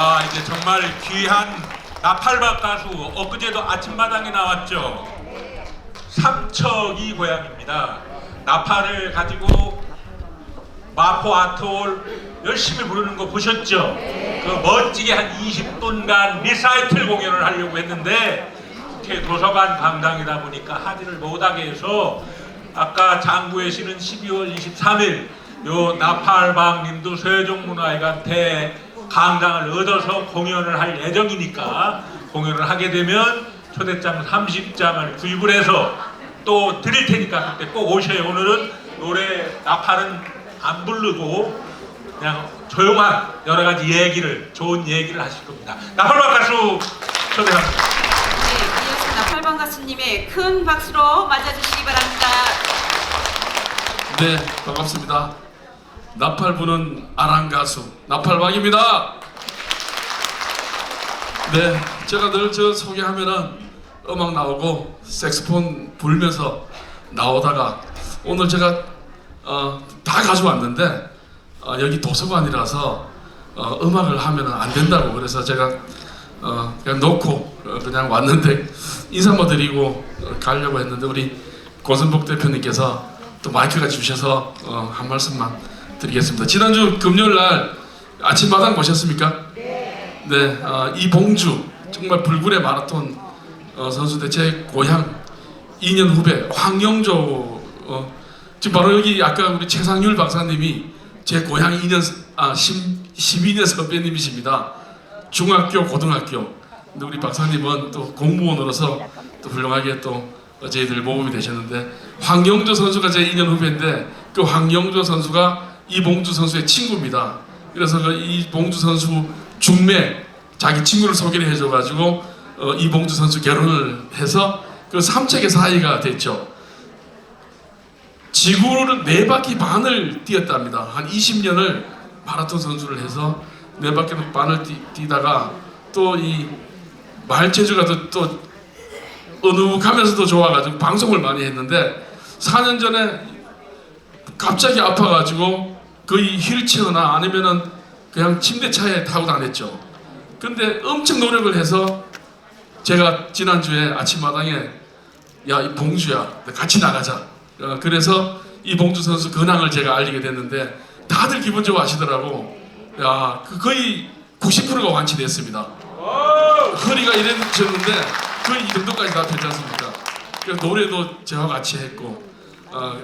아 이제 정말 귀한 나팔박 가수 엊그제도 아침마당에 나왔죠. 삼척이 고향입니다. 나팔을 가지고 마포 아트홀 열심히 부르는 거 보셨죠? 그 멋지게 한 20분간 리사이틀 공연을 하려고 했는데 이렇게 도서관 강당이다 보니까 하지를 못하게 해서 아까 장구에 씨는 12월 23일 요 나팔방님도 세종문화회관테 강당을 얻어서 공연을 할 예정이니까 공연을 하게 되면 초대장 30장을 구입을 해서 또 드릴 테니까 그때 꼭 오셔요. 오늘은 노래 나팔은 안 부르고 그냥 조용한 여러 가지 얘기를 좋은 얘기를 하실 겁니다. 나팔박 가수 초대합니다. 네, 이어서 나팔방 가수님의 큰 박수로 맞아주시기 바랍니다. 네, 반갑습니다. 나팔 부는 아랑 가수 나팔방입니다. 네, 제가 늘 저 소개하면은 음악 나오고 색소폰 불면서 나오다가 오늘 제가 어, 다 가져왔는데 어, 여기 도서관이라서 어, 음악을 하면은 안 된다고 그래서 제가 어, 그냥 놓고 어, 그냥 왔는데 인사 한번 드리고 어, 가려고 했는데 우리 고선복 대표님께서 또 마이크가 주셔서 어, 한 말씀만 드리겠습니다. 지난주 금요일 날 아침마당 보셨습니까? 네, 어, 이봉주 정말 불굴의 마라톤 어, 선수인데 제 고향 2년 후배 황영조 어, 지금 바로 여기 아까 우리 최상률 박사님이 제 고향 2년 아 10, 12년 선배님이십니다. 중학교 고등학교 근데 우리 박사님은 또 공무원으로서 또 훌륭하게 또 어, 저희들 모범이 되셨는데 황영조 선수가 제 2년 후배인데 그 황영조 선수가 이봉주 선수의 친구입니다. 그래서 그 이봉주 선수 중매 자기 친구를 소개를 해줘가지고 어, 이봉주 선수 결혼을 해서 그 삼척의 사이가 됐죠. 지구를 네 바퀴 반을 뛰었답니다. 한 20년을 마라톤 선수를 해서 네 바퀴 반을 뛰, 뛰다가 또 이 말체주가 또, 또 어둑하면서도 좋아가지고 방송을 많이 했는데 4년 전에 갑자기 아파가지고 거의 휠체어나 아니면은 그냥 침대차에 타고 다녔죠. 근데 엄청 노력을 해서 제가 지난주에 아침마당에 야, 이 봉주야, 같이 나가자. 어, 그래서 이 봉주 선수 근황을 제가 알리게 됐는데 다들 기분 좋아 하시더라고. 야, 그 거의 90%가 완치됐습니다. 허리가 이랬었는데 거의 이 정도까지 다 됐지 않습니까? 그 노래도 저와 같이 했고, 어,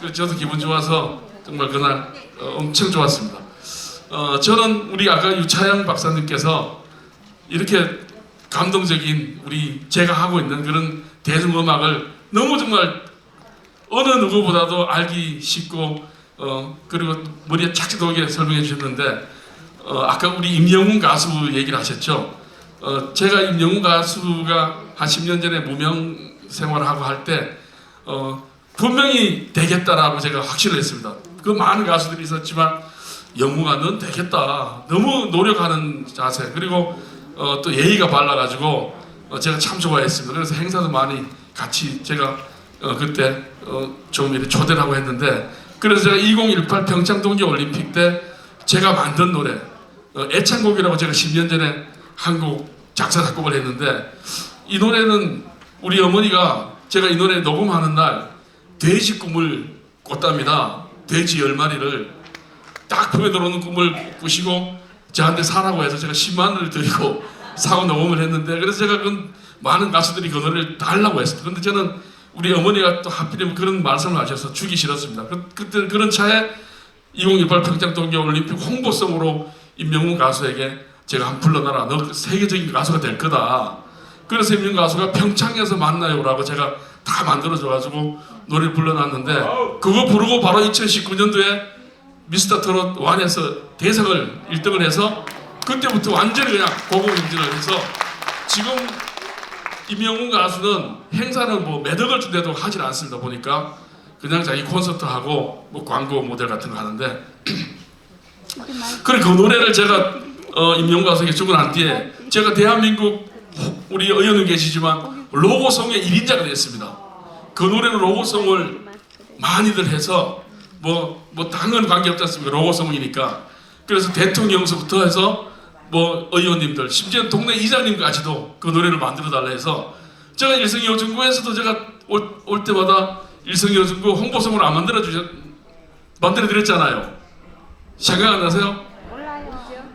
그 저도 기분 좋아서 정말 그날 어, 엄청 좋았습니다. 어, 저는 우리 아까 유차영 박사님께서 이렇게 감동적인 우리 제가 하고 있는 그런 대중음악을 너무 정말 어느 누구보다도 알기 쉽고 어 그리고 머리에 착 들어오게 설명해 주셨는데 어 아까 우리 임영웅 가수 얘기를 하셨죠. 어 제가 임영웅 가수가 한 10년 전에 무명 생활을 하고 할 때 어 분명히 되겠다라고 제가 확신을 했습니다. 그 많은 가수들이 있었지만 영웅아 넌 되겠다. 너무 노력하는 자세 그리고 어, 또 예의가 발라가지고 어, 제가 참 좋아했습니다. 그래서 행사도 많이 같이 제가 어, 그때 어, 좀 이렇게 초대를 하고 했는데 그래서 제가 2018 평창 동계 올림픽 때 제가 만든 노래 어, 애창곡이라고 제가 10년 전에 한곡 작사 작곡을 했는데 이 노래는 우리 어머니가 제가 이 노래 녹음하는 날 돼지 꿈을 꿨답니다. 돼지 열 마리를 딱 품에 들어오는 꿈을 꾸시고 저한테 사라고 해서 제가 10만 원을 드리고 사고 녹음을 했는데 그래서 제가 그 많은 가수들이 그 노래를 달라고 했어요. 근데 저는 우리 어머니가 또 하필이면 그런 말씀을 하셔서 주기 싫었습니다. 그, 그때 그런 차에 2018 평창 동계올림픽 홍보성으로 임명훈 가수에게 제가 한 불러놔라. 너 세계적인 가수가 될 거다. 그래서 임명훈 가수가 평창에서 만나요라고 제가 다 만들어줘가지고 노래를 불러놨는데 그거 부르고 바로 2019년도에 미스터 트롯 완에서 대상을 1등을 해서 그때부터 완전히 그냥 고공행진을 해서 지금 임영웅 가수는 행사는 뭐 매덕을 준대도 하질 않습니다 보니까. 그냥 자기 콘서트 하고 뭐 광고 모델 같은 거 하는데. 그래 그 노래를 제가 어, 임영웅 가수에게 주고 난 뒤에 제가 대한민국 우리 의원은 계시지만 로고송의 1인자가 됐습니다 그 노래는 로고송을 많이들 해서 뭐, 뭐 당은 관계없지 않습니까? 로고송이니까. 그래서 대통령서부터 해서 뭐 의원님들 심지어 동네 이장님까지도 그 노래를 만들어 달라 해서 제가 일성이 요즘구에서도 제가 올, 올 때마다 요즘구 홍보성으로 안 만들어 주셨 만들어 드렸잖아요. 생각 안 나세요?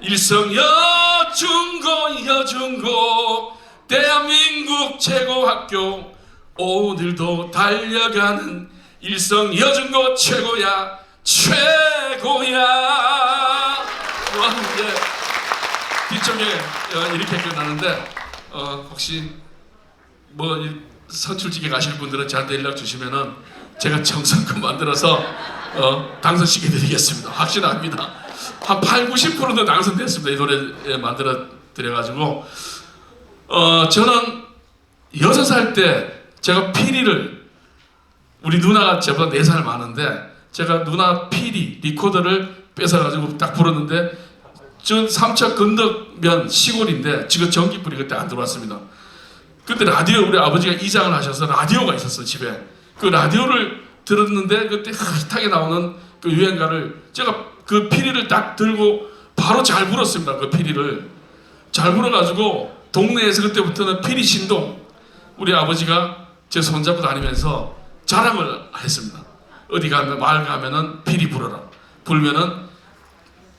일성 여중고 여중고 대한민국 최고 학교 오늘도 달려가는 일성 여중고 최고야 최고야 뭐 이제 뒤쪽에 어, 이렇게 끝나는데 어, 혹시 뭐이 선출직에 가실 분들은 저한테 연락 주시면은 제가 정성껏 만들어서 어, 당선시켜 드리겠습니다. 확신합니다. 한 8, 90%는 당선됐습니다. 이 노래 만들어 드려가지고 어, 저는 여섯 살때 제가 피리를 우리 누나가 저보다 4살 많은데 제가 누나 피리 리코더를 뺏어가지고 딱 불었는데 저 삼척 건덕면 시골인데 지금 전기불이 그때 안 들어왔습니다. 그때 라디오 우리 아버지가 이장을 하셔서 라디오가 있었어 집에 그 라디오를 들었는데 그때 핫하게 나오는 그 유행가를 제가 그 피리를 딱 들고 바로 잘 불었습니다 그 피리를 잘 불어가지고 동네에서 그때부터는 피리 신동 우리 아버지가 제 손잡고 다니면서 자랑을 했습니다 어디 가면 마을 가면은 피리 불어라 불면은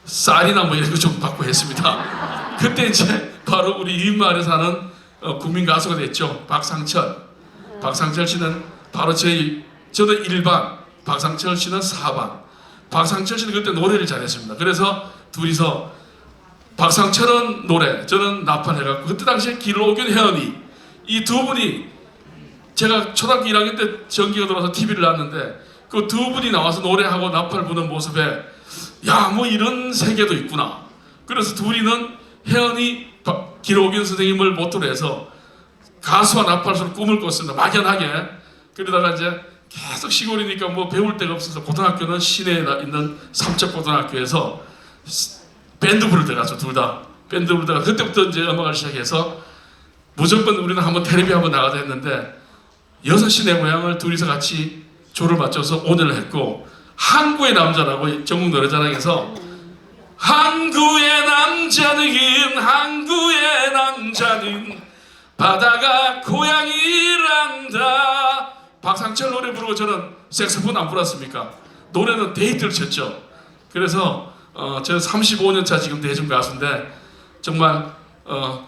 쌀이나 뭐 이런 거 좀 받고 했습니다 그때 이제 바로 우리 이마을에 사는 어, 국민 가수가 됐죠. 박상철. 박상철 씨는 바로 저희 저는 1반, 박상철 씨는 4반. 박상철 씨는 그때 노래를 잘했습니다. 그래서 둘이서 박상철은 노래, 저는 나팔 해갖고 그때 당시에 길오균 혜연이 이 두 분이 제가 초등학교 1학년 때 전기가 들어와서 TV를 놨는데 그 두 분이 나와서 노래하고 나팔 부는 모습에 야 뭐 이런 세계도 있구나. 그래서 둘이는 혜연이 박- 기록윤 선생님을 모토로 해서 가수와 나팔수로 꿈을 꿨습니다. 막연하게. 그러다가 이제 계속 시골이니까 뭐 배울 데가 없어서 고등학교는 시내에 나- 있는 삼척고등학교에서 스- 밴드 부를 때 갔죠. 둘 다. 밴드 부를 때가 그때부터 이제 음악을 시작해서 무조건 우리는 한번 텔레비 한번 나가자 했는데 여섯 시내 고향을 둘이서 같이 조를 맞춰서 오늘 했고 항구의 남자라고 전국 노래자랑에서 항구의 남자는 항구의 남자는 바다가 고향이란다 박상철 노래 부르고 저는 색소폰 안 불었습니까? 노래는 데이트를 쳤죠 그래서 어, 저 35년 차 지금 대중 가수인데 정말 어,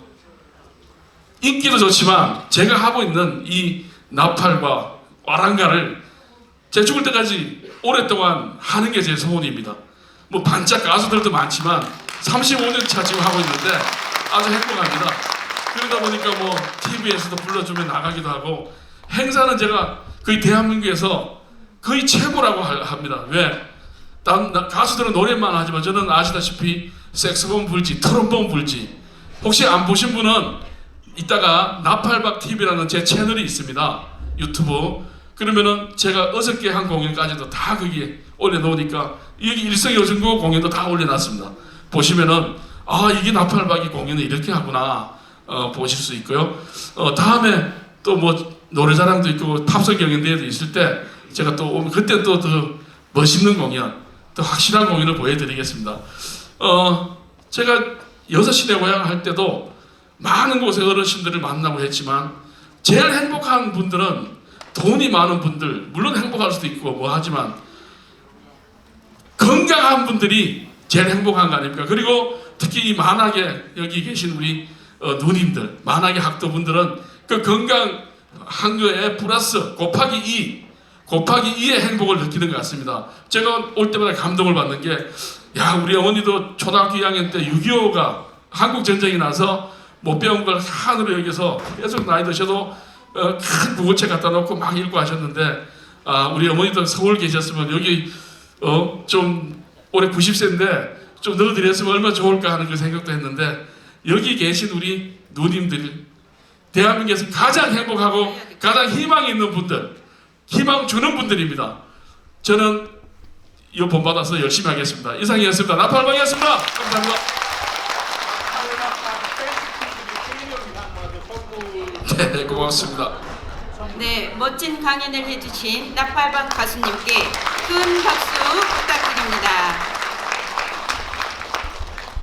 인기도 좋지만 제가 하고 있는 이 나팔과 와랑가를 제 죽을 때까지 오랫동안 하는 게 제 소원입니다. 뭐 반짝 가수들도 많지만 35년 차 지금 하고 있는데 아주 행복합니다. 그러다 보니까 뭐 TV에서도 불러주면 나가기도 하고 행사는 제가 거의 대한민국에서 거의 최고라고 하- 합니다. 왜? 나- 가수들은 노래만 하지만 저는 아시다시피 색소폰 불지, 트럼본 불지. 혹시 안 보신 분은 이따가 나팔박 TV라는 제 채널이 있습니다. 유튜브. 그러면은 제가 어저께 한 공연까지도 다 거기에 올려놓으니까 여기 일성요즘구 공연도 다 올려놨습니다. 보시면은 아 이게 나팔박이 공연을 이렇게 하구나 어, 보실 수 있고요. 어, 다음에 또 뭐 노래자랑도 있고 팝송 경연대회도 있을 때 제가 또 그때 또 더 멋있는 공연, 더 확실한 공연을 보여드리겠습니다. 어 제가 여섯 시대 고향 할 때도 많은 곳에 어르신들을 만나고 했지만 제일 행복한 분들은 돈이 많은 분들 물론 행복할 수도 있고 뭐 하지만 건강한 분들이 제일 행복한 거 아닙니까? 그리고 특히 이 만학에 여기 계신 우리 어, 누님들 만학의 학도분들은 그 건강 한 거에 플러스 곱하기 2 곱하기 2의 행복을 느끼는 것 같습니다. 제가 올 때마다 감동을 받는 게, 야, 우리 어머니도 초등학교 2학년 때 6.25가 한국 전쟁이 나서 못 배운 걸 한으로 여기서 계속 나이 드셔도 어, 큰 무고책 갖다 놓고 막 읽고 하셨는데, 아, 우리 어머니도 서울 계셨으면 여기 어, 좀 올해 90세인데 좀 넣어드렸으면 얼마나 좋을까 하는 그 생각도 했는데, 여기 계신 우리 누님들, 대한민국에서 가장 행복하고 가장 희망이 있는 분들, 희망 주는 분들입니다. 저는 이 본 받아서 열심히 하겠습니다. 이상이었습니다. 나팔방이었습니다. 감사합니다. 네, 고맙습니다. 네, 멋진 강연을 해주신 나팔방 가수님께 큰 박수 부탁드립니다.